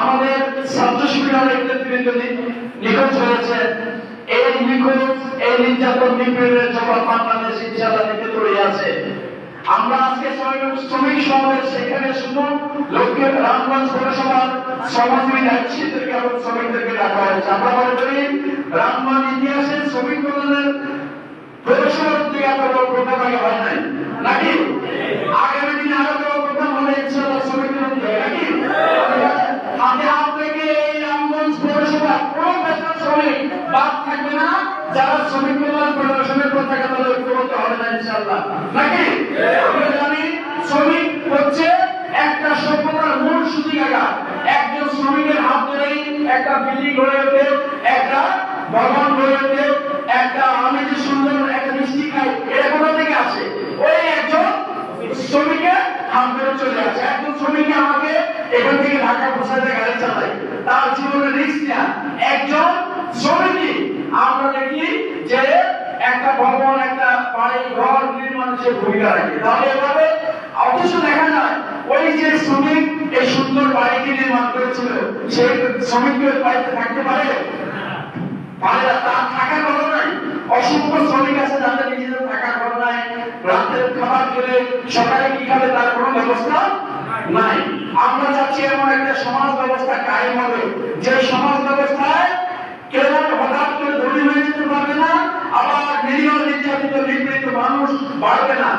আমাদের ছাত্র শিবিরের নেতৃবৃন্দ নিখোঁজ হয়েছে। এই নিখোঁজ, এই নির্যাতন নিপীড়নের জবাব বাংলাদেশ ইনশাআল্লাহ দিতে তৈরি আছে। আমরা আজকে শ্রমিক সমাবেশ, সেখানে শুধু লোককে রামগঞ্জ পৌরসভার সমাজসেবী দায়িত্বশীলদেরকে এবং শ্রমিকদেরকে ডাকা হয়েছে? আমরা মনে করি রামগঞ্জ ইতিহাসে শ্রমিক কল্যাণের পৌরসভার থেকে এত বড় হয় নাই। নাকি? শ্রমিক একজন শ্রমিকের হাত চলে আসে। একজন শ্রমিকে আমাকে এখান থেকে ঢাকা পৌঁছাতে গাড়ি চালায়। তার জীবনের রিস্ক একজন শ্রমিকই আমরা দেখি যে একটা ভবন বাড়ি ঘর নির্মাণে ভূমিকা রাখে। তাহলে এভাবে অথচ দেখা যায়, ওই যে শ্রমিক, এই সুন্দর বাড়িটি নির্মাণ করেছিল সেই শ্রমিক বাড়িতে থাকতে পারে? পারে না, তার থাকার কথা নাই। অসংখ্য শ্রমিক আছে যাদের নিজেদের থাকার নাই। রাতের খাবার খেলে তার কোনো ব্যবস্থা নাই। আমরা চাচ্ছি এমন একটা সমাজ ব্যবস্থা কায়েম হবে, যে বাড়বে না।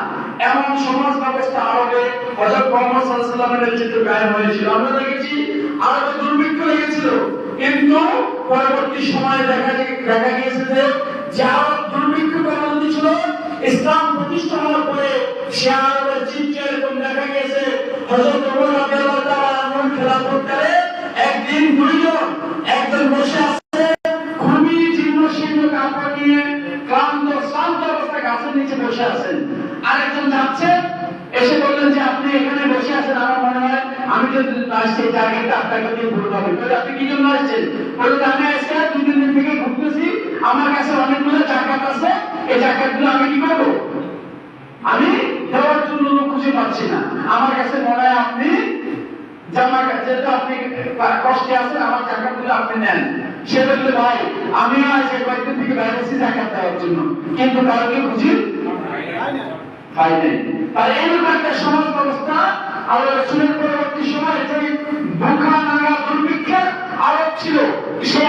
এমন সমাজ ব্যবস্থা আরবে হজরত মোহাম্মদ সাল্লাল্লাহু আলাইহি নেতৃত্বে কায়েম হয়েছিল। আমরা দেখেছি আরবে দুর্ভিক্ষ হয়েছিল। কিন্তু পরবর্তী সময়ে দেখা দেখা গিয়েছে যে যে দুর্ভিক্ষ পরবর্তী ছিল ইসলাম প্রতিষ্ঠা হওয়ার পরে সে আরবের চিত্র এরকম দেখা গিয়েছে। হজরত ওমর রাদিয়াল্লাহু তাআলা খেলাফতকালে একদিন দুইজন, একজন বসে গাছের নিচে বসে আছেন। আরেকজন যাচ্ছে, এসে বললেন যে, আপনি এখানে বসে আছেন। আমার মনে হয়, আমি যদি আসছি জায়গাটা আপনাকে দিয়ে ভুল হবে তাহলে আপনি কি জন্য আসছেন? বলে আমি আজকে দুই, তিন দিন থেকে ঘুরতেছি। আমার কাছে অনেকগুলো জাকাত আছে। এই জাকাতগুলো আমি কি করব আমি দেওয়ার জন্য খুঁজে পাচ্ছি না। আমার কাছে মনে হয় আপনি জামার যেহেতু আপনি কষ্টে আছেন, আমার জাকাতগুলো আপনি নেন। সে বলতে ভাই, আমি আজ কয়েকদিন থেকে বাইরেছি জাকাত দেওয়ার জন্য। কিন্তু কাউকে খুঁজি পাই নাই। আর এইরকম একটা সমাজ ব্যবস্থা আল্লাহ রসুলের পরবর্তী সময় যে ভুখা নাগা দুর্ভিক্ষের আরোপ ছিল, সেই